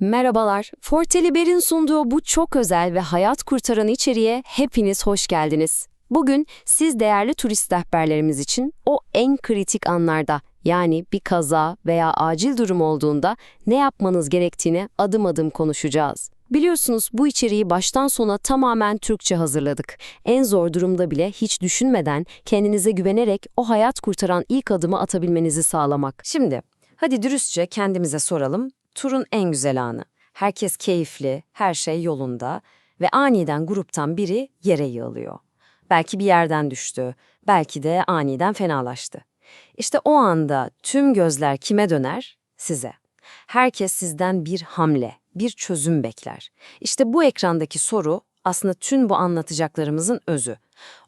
Merhabalar, Forteliber'in sunduğu bu çok özel ve hayat kurtaran içeriğe hepiniz hoş geldiniz. Bugün siz değerli turist rehberlerimiz için o en kritik anlarda yani bir kaza veya acil durum olduğunda ne yapmanız gerektiğini adım adım konuşacağız. Biliyorsunuz bu içeriği baştan sona tamamen Türkçe hazırladık. En zor durumda bile hiç düşünmeden kendinize güvenerek o hayat kurtaran ilk adımı atabilmenizi sağlamak. Şimdi hadi dürüstçe kendimize soralım. Turun en güzel anı. Herkes keyifli, her şey yolunda ve aniden gruptan biri yere yığılıyor. Belki bir yerden düştü, belki de aniden fenalaştı. İşte o anda tüm gözler kime döner? Size. Herkes sizden bir hamle, bir çözüm bekler. İşte bu ekrandaki soru aslında tüm bu anlatacaklarımızın özü.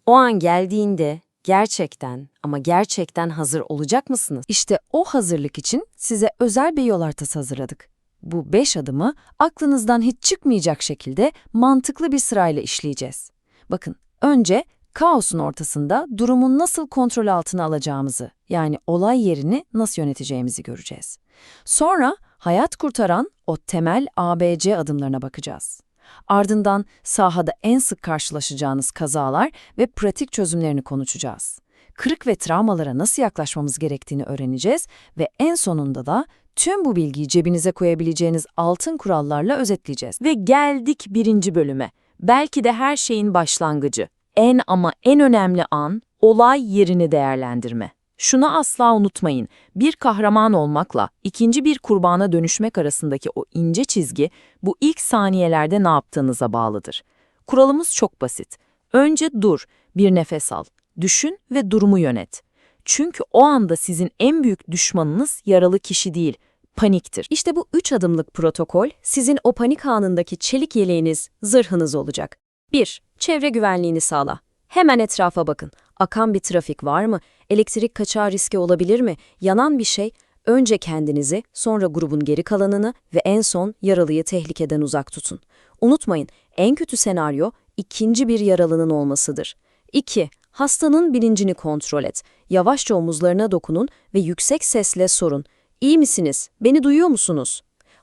O an geldiğinde gerçekten ama gerçekten hazır olacak mısınız? İşte o hazırlık için size özel bir yol haritası hazırladık. Bu beş adımı aklınızdan hiç çıkmayacak şekilde mantıklı bir sırayla işleyeceğiz. Bakın, önce kaosun ortasında durumun nasıl kontrol altına alacağımızı, yani olay yerini nasıl yöneteceğimizi göreceğiz. Sonra hayat kurtaran o temel ABC adımlarına bakacağız. Ardından sahada en sık karşılaşacağınız kazalar ve pratik çözümlerini konuşacağız. Kırık ve travmalara nasıl yaklaşmamız gerektiğini öğreneceğiz ve en sonunda da tüm bu bilgiyi cebinize koyabileceğiniz altın kurallarla özetleyeceğiz. Ve geldik birinci bölüme. Belki de her şeyin başlangıcı. En ama en önemli an, olay yerini değerlendirme. Şunu asla unutmayın, bir kahraman olmakla ikinci bir kurbana dönüşmek arasındaki o ince çizgi, bu ilk saniyelerde ne yaptığınıza bağlıdır. Kuralımız çok basit. Önce dur, bir nefes al, düşün ve durumu yönet. Çünkü o anda sizin en büyük düşmanınız yaralı kişi değil, paniktir. İşte bu üç adımlık protokol sizin o panik anındaki çelik yeleğiniz, zırhınız olacak. 1. Çevre güvenliğini sağla. Hemen etrafa bakın. Akan bir trafik var mı? Elektrik kaçağı riski olabilir mi? Yanan bir şey? Önce kendinizi, sonra grubun geri kalanını ve en son yaralıyı tehlikeden uzak tutun. Unutmayın, en kötü senaryo ikinci bir yaralının olmasıdır. 2. Hastanın bilincini kontrol et. Yavaşça omuzlarına dokunun ve yüksek sesle sorun. İyi misiniz? Beni duyuyor musunuz?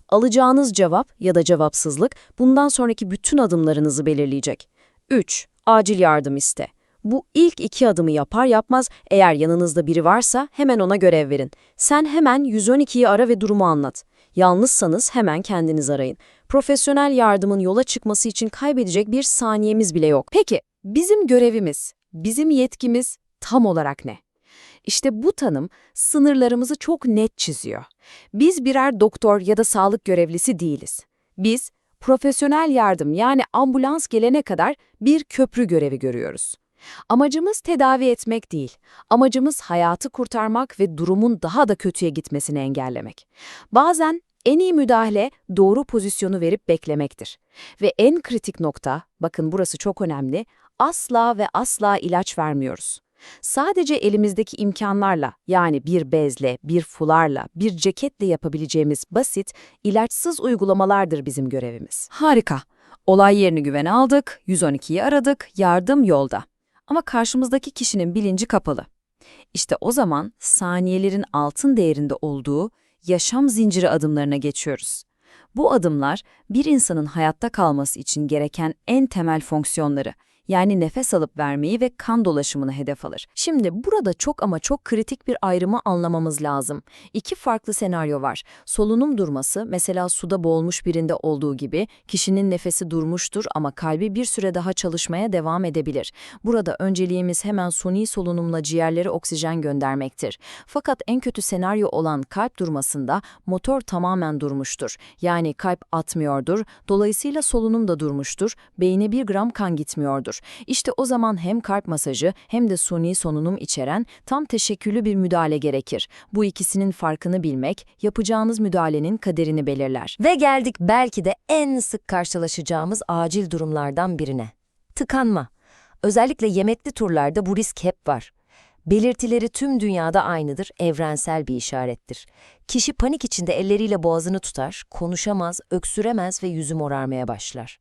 Alacağınız cevap ya da cevapsızlık bundan sonraki bütün adımlarınızı belirleyecek. 3. Acil yardım iste. Bu ilk iki adımı yapar yapmaz eğer yanınızda biri varsa hemen ona görev verin. Sen hemen 112'yi ara ve durumu anlat. Yalnızsanız hemen kendiniz arayın. Profesyonel yardımın yola çıkması için kaybedecek bir saniyemiz bile yok. Peki bizim görevimiz, bizim yetkimiz tam olarak ne? İşte bu tanım sınırlarımızı çok net çiziyor. Biz birer doktor ya da sağlık görevlisi değiliz. Biz profesyonel yardım yani ambulans gelene kadar bir köprü görevi görüyoruz. Amacımız tedavi etmek değil, amacımız hayatı kurtarmak ve durumun daha da kötüye gitmesini engellemek. Bazen en iyi müdahale doğru pozisyonu verip beklemektir. Ve en kritik nokta, bakın burası çok önemli, asla ve asla ilaç vermiyoruz. Sadece elimizdeki imkanlarla yani bir bezle, bir fularla, bir ceketle yapabileceğimiz basit, ilaçsız uygulamalardır bizim görevimiz. Harika. Olay yerini güvene aldık, 112'yi aradık, yardım yolda. Ama karşımızdaki kişinin bilinci kapalı. İşte o zaman saniyelerin altın değerinde olduğu yaşam zinciri adımlarına geçiyoruz. Bu adımlar bir insanın hayatta kalması için gereken en temel fonksiyonları, yani nefes alıp vermeyi ve kan dolaşımını hedef alır. Şimdi burada çok ama çok kritik bir ayrımı anlamamız lazım. İki farklı senaryo var. Solunum durması, mesela suda boğulmuş birinde olduğu gibi, kişinin nefesi durmuştur ama kalbi bir süre daha çalışmaya devam edebilir. Burada önceliğimiz hemen suni solunumla ciğerlere oksijen göndermektir. Fakat en kötü senaryo olan kalp durmasında motor tamamen durmuştur. Yani kalp atmıyordur, dolayısıyla solunum da durmuştur, beyne bir gram kan gitmiyordur. İşte o zaman hem kalp masajı hem de suni solunum içeren tam teşekküllü bir müdahale gerekir. Bu ikisinin farkını bilmek, yapacağınız müdahalenin kaderini belirler. Ve geldik belki de en sık karşılaşacağımız acil durumlardan birine. Tıkanma. Özellikle yemekli turlarda bu risk hep var. Belirtileri tüm dünyada aynıdır, evrensel bir işarettir. Kişi panik içinde elleriyle boğazını tutar, konuşamaz, öksüremez ve yüzü morarmaya başlar.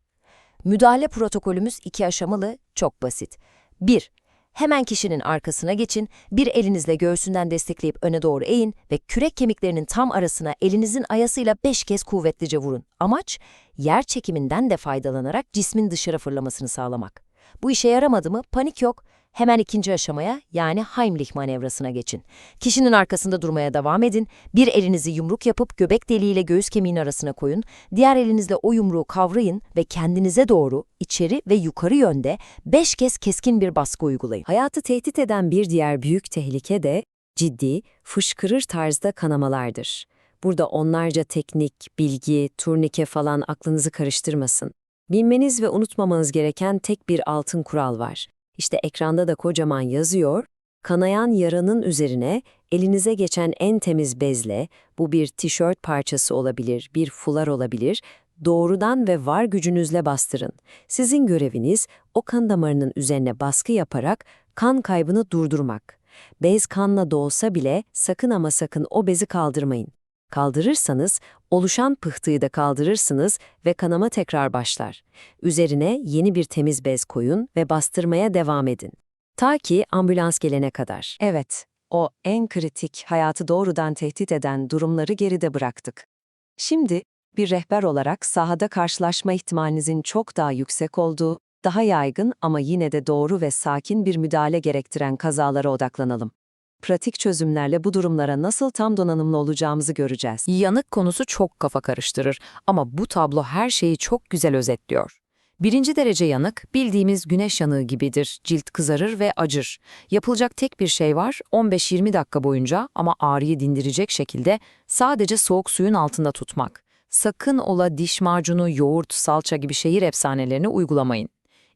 Müdahale protokolümüz iki aşamalı, çok basit. 1. Hemen kişinin arkasına geçin, bir elinizle göğsünden destekleyip öne doğru eğin ve kürek kemiklerinin tam arasına elinizin ayasıyla 5 kez kuvvetlice vurun. Amaç, yer çekiminden de faydalanarak cismin dışarı fırlamasını sağlamak. Bu işe yaramadı mı panik yok. Hemen ikinci aşamaya yani Heimlich manevrasına geçin. Kişinin arkasında durmaya devam edin. Bir elinizi yumruk yapıp göbek deliğiyle göğüs kemiğinin arasına koyun. Diğer elinizle o yumruğu kavrayın ve kendinize doğru içeri ve yukarı yönde 5 kez keskin bir baskı uygulayın. Hayatı tehdit eden bir diğer büyük tehlike de ciddi, fışkırır tarzda kanamalardır. Burada onlarca teknik, bilgi, turnike falan aklınızı karıştırmasın. Bilmeniz ve unutmamanız gereken tek bir altın kural var. İşte ekranda da kocaman yazıyor. Kanayan yaranın üzerine elinize geçen en temiz bezle, bu bir tişört parçası olabilir, bir fular olabilir, doğrudan ve var gücünüzle bastırın. Sizin göreviniz o kan damarının üzerine baskı yaparak kan kaybını durdurmak. Bez kanla da olsa bile sakın ama sakın o bezi kaldırmayın. Kaldırırsanız oluşan pıhtıyı da kaldırırsınız ve kanama tekrar başlar. Üzerine yeni bir temiz bez koyun ve bastırmaya devam edin. Ta ki ambulans gelene kadar. Evet, o en kritik, hayatı doğrudan tehdit eden durumları geride bıraktık. Şimdi bir rehber olarak sahada karşılaşma ihtimalinizin çok daha yüksek olduğu, daha yaygın ama yine de doğru ve sakin bir müdahale gerektiren kazalara odaklanalım. Pratik çözümlerle bu durumlara nasıl tam donanımlı olacağımızı göreceğiz. Yanık konusu çok kafa karıştırır ama bu tablo her şeyi çok güzel özetliyor. Birinci derece yanık, bildiğimiz güneş yanığı gibidir. Cilt kızarır ve acır. Yapılacak tek bir şey var, 15-20 dakika boyunca ama ağrıyı dindirecek şekilde sadece soğuk suyun altında tutmak. Sakın ola diş macunu, yoğurt, salça gibi şehir efsanelerini uygulamayın.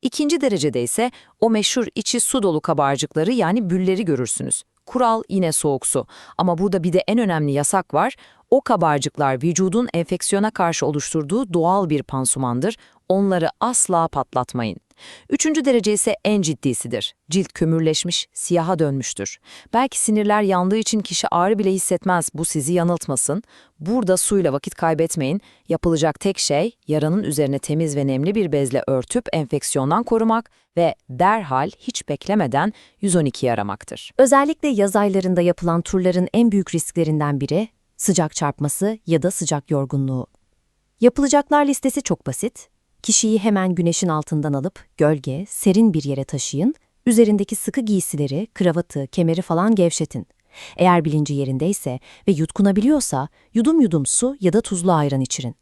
İkinci derecede ise o meşhur içi su dolu kabarcıkları yani bülleri görürsünüz. Kural yine soğuk su. Ama burada bir de en önemli yasak var. O kabarcıklar vücudun enfeksiyona karşı oluşturduğu doğal bir pansumandır. Onları asla patlatmayın. Üçüncü derece ise en ciddisidir. Cilt kömürleşmiş, siyaha dönmüştür. Belki sinirler yandığı için kişi ağrı bile hissetmez, bu sizi yanıltmasın. Burada suyla vakit kaybetmeyin. Yapılacak tek şey, yaranın üzerine temiz ve nemli bir bezle örtüp enfeksiyondan korumak ve derhal hiç beklemeden 112'yi aramaktır. Özellikle yaz aylarında yapılan turların en büyük risklerinden biri sıcak çarpması ya da sıcak yorgunluğu. Yapılacaklar listesi çok basit. Kişiyi hemen güneşin altından alıp gölge, serin bir yere taşıyın, üzerindeki sıkı giysileri, kravatı, kemeri falan gevşetin. Eğer bilinci yerindeyse ve yutkunabiliyorsa yudum yudum su ya da tuzlu ayran içirin.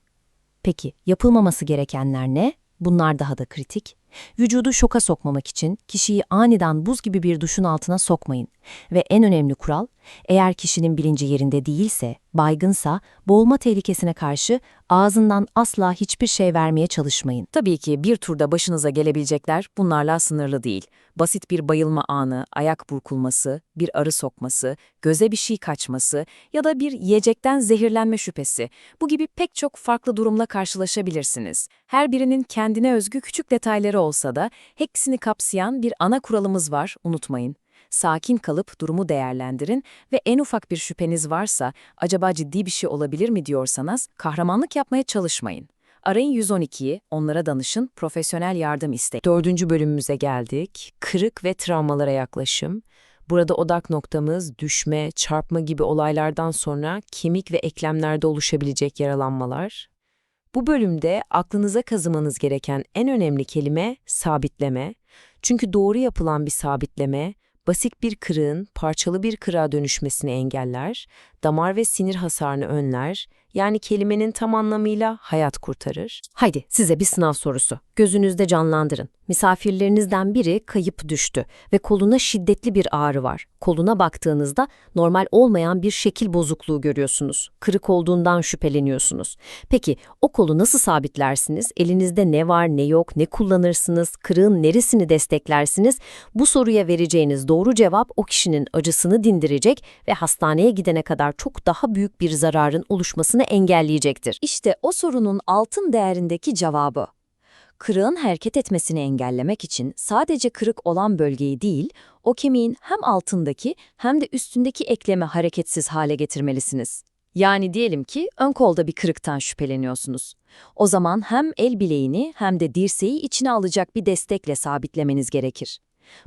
Peki yapılmaması gerekenler ne? Bunlar daha da kritik. Vücudu şoka sokmamak için kişiyi aniden buz gibi bir duşun altına sokmayın. Ve en önemli kural, eğer kişinin bilinci yerinde değilse, baygınsa, boğulma tehlikesine karşı ağzından asla hiçbir şey vermeye çalışmayın. Tabii ki bir turda başınıza gelebilecekler bunlarla sınırlı değil. Basit bir bayılma anı, ayak burkulması, bir arı sokması, göze bir şey kaçması ya da bir yiyecekten zehirlenme şüphesi. Bu gibi pek çok farklı durumla karşılaşabilirsiniz. Her birinin kendine özgü küçük detayları olsa da hepsini kapsayan bir ana kuralımız var, unutmayın. Sakin kalıp durumu değerlendirin ve en ufak bir şüpheniz varsa, acaba ciddi bir şey olabilir mi diyorsanız, kahramanlık yapmaya çalışmayın. Arayın 112'yi, onlara danışın, profesyonel yardım isteyin. Dördüncü bölümümüze geldik. Kırık ve travmalara yaklaşım. Burada odak noktamız düşme, çarpma gibi olaylardan sonra kemik ve eklemlerde oluşabilecek yaralanmalar. Bu bölümde aklınıza kazımanız gereken en önemli kelime sabitleme. Çünkü doğru yapılan bir sabitleme, basit bir kırığın parçalı bir kırığa dönüşmesini engeller, damar ve sinir hasarını önler, yani kelimenin tam anlamıyla hayat kurtarır. Haydi size bir sınav sorusu. Gözünüzde canlandırın. Misafirlerinizden biri kayıp düştü ve koluna şiddetli bir ağrı var. Koluna baktığınızda normal olmayan bir şekil bozukluğu görüyorsunuz. Kırık olduğundan şüpheleniyorsunuz. Peki o kolu nasıl sabitlersiniz? Elinizde ne var, ne yok, ne kullanırsınız? Kırığın neresini desteklersiniz? Bu soruya vereceğiniz doğru cevap o kişinin acısını dindirecek ve hastaneye gidene kadar çok daha büyük bir zararın oluşmasını engelleyecektir. İşte o sorunun altın değerindeki cevabı. Kırığın hareket etmesini engellemek için sadece kırık olan bölgeyi değil, o kemiğin hem altındaki hem de üstündeki eklemi hareketsiz hale getirmelisiniz. Yani diyelim ki ön kolda bir kırıktan şüpheleniyorsunuz. O zaman hem el bileğini hem de dirseği içine alacak bir destekle sabitlemeniz gerekir.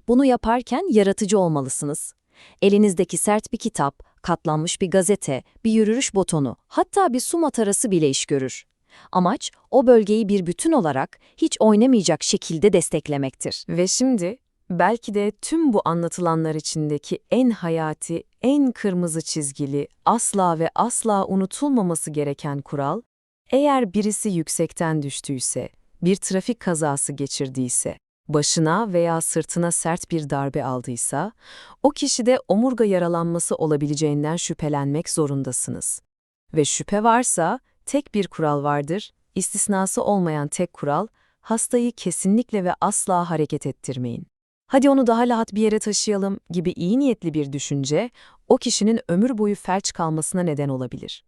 Bunu yaparken yaratıcı olmalısınız. Elinizdeki sert bir kitap, katlanmış bir gazete, bir yürüyüş botonu, hatta bir su matarası bile iş görür. Amaç, o bölgeyi bir bütün olarak hiç oynamayacak şekilde desteklemektir. Ve şimdi belki de tüm bu anlatılanlar içindeki en hayati, en kırmızı çizgili, asla ve asla unutulmaması gereken kural, eğer birisi yüksekten düştüyse, bir trafik kazası geçirdiyse, başına veya sırtına sert bir darbe aldıysa, o kişide omurga yaralanması olabileceğinden şüphelenmek zorundasınız. Ve şüphe varsa tek bir kural vardır, istisnası olmayan tek kural, hastayı kesinlikle ve asla hareket ettirmeyin. Hadi onu daha rahat bir yere taşıyalım gibi iyi niyetli bir düşünce, o kişinin ömür boyu felç kalmasına neden olabilir.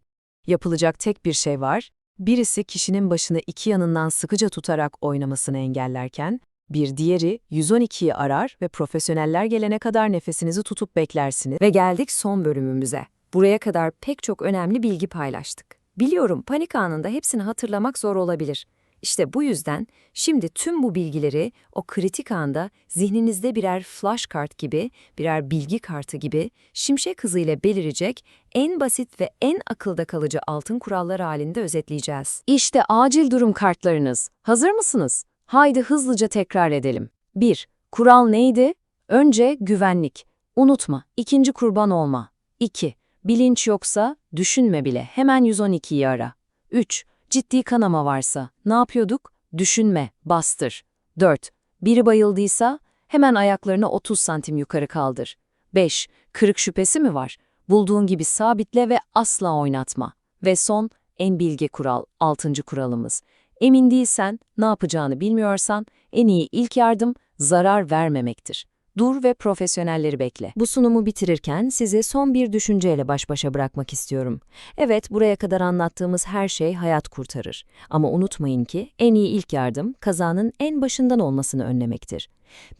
Yapılacak tek bir şey var, birisi kişinin başını iki yanından sıkıca tutarak oynamasını engellerken, bir diğeri 112'yi arar ve profesyoneller gelene kadar nefesinizi tutup beklersiniz. Ve geldik son bölümümüze. Buraya kadar pek çok önemli bilgi paylaştık. Biliyorum panik anında hepsini hatırlamak zor olabilir. İşte bu yüzden şimdi tüm bu bilgileri o kritik anda zihninizde birer flashcard gibi, birer bilgi kartı gibi şimşek hızıyla belirecek en basit ve en akılda kalıcı altın kurallar halinde özetleyeceğiz. İşte acil durum kartlarınız. Hazır mısınız? Haydi hızlıca tekrar edelim. 1. Kural neydi? Önce güvenlik. Unutma, ikinci kurban olma. 2. Bilinç yoksa düşünme bile, hemen 112'yi ara. 3. Ciddi kanama varsa ne yapıyorduk? Düşünme, bastır. 4. Biri bayıldıysa hemen ayaklarını 30 santim yukarı kaldır. 5. Kırık şüphesi mi var? Bulduğun gibi sabitle ve asla oynatma. Ve son, en bilge kural, 6. kuralımız. Emin değilsen, ne yapacağını bilmiyorsan, en iyi ilk yardım zarar vermemektir. Dur ve profesyonelleri bekle. Bu sunumu bitirirken sizi son bir düşünceyle baş başa bırakmak istiyorum. Evet, buraya kadar anlattığımız her şey hayat kurtarır. Ama unutmayın ki en iyi ilk yardım kazanın en başından olmasını önlemektir.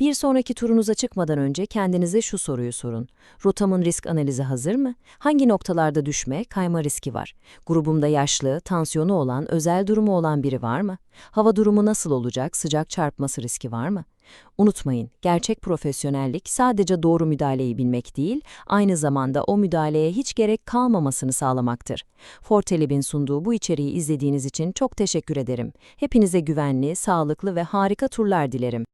Bir sonraki turunuza çıkmadan önce kendinize şu soruyu sorun. Rotamın risk analizi hazır mı? Hangi noktalarda düşme, kayma riski var? Grubumda yaşlı, tansiyonu olan, özel durumu olan biri var mı? Hava durumu nasıl olacak, sıcak çarpması riski var mı? Unutmayın, gerçek profesyonellik sadece doğru müdahaleyi bilmek değil, aynı zamanda o müdahaleye hiç gerek kalmamasını sağlamaktır. Fortelib'in sunduğu bu içeriği izlediğiniz için çok teşekkür ederim. Hepinize güvenli, sağlıklı ve harika turlar dilerim.